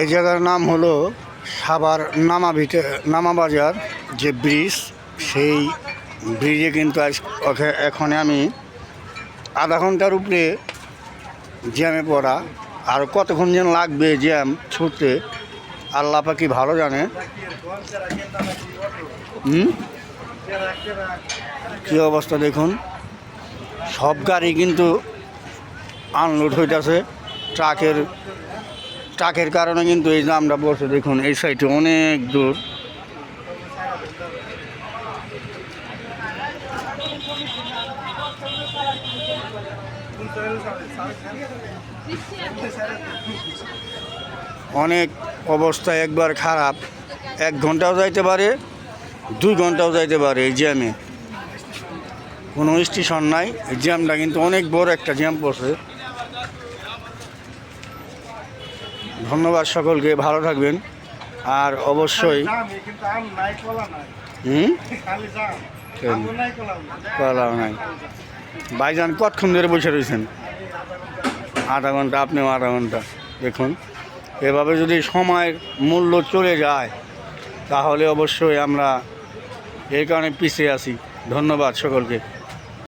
এই জায়গার নাম হলো সাভার নামা ভিতরে নামা বাজার, যে ব্রিজ, সেই ব্রিজে কিন্তু আজ এখন আমি আধা ঘণ্টার উপরে জ্যামে পড়া। আর কতক্ষণ যেন লাগবে জ্যাম ছুটতে, আল্লাহ পাকি ভালো জানে। হুম? কী অবস্থা দেখুন। সব গাড়ি কিন্তু আনলোড হইতেছে। ট্রাকের ট্রাকের কারণে কিন্তু এই জামটা বসে দেখুন, এই সাইডে অনেক দূর। অনেক অবস্থা একবার খারাপ। এক ঘন্টাও যাইতে পারে, দুই ঘন্টাও যাইতে পারে এই জ্যামে কোনো স্টেশন নাই, এই জ্যামটা কিন্তু অনেক বড় একটা জ্যাম পড়ছে ধন্যবাদ সকলকে, ভালো থাকবেন। আর অবশ্যই হুম? নাই। ভাইজান কতক্ষণ ধরে বসে রয়েছেন আধা ঘণ্টা, আপনিও আধা ঘণ্টা। দেখুন, এভাবে যদি সময়ের মূল্য চলে যায়, তাহলে অবশ্যই আমরা এই কারণে পিছিয়ে আছি। ধন্যবাদ সকলকে।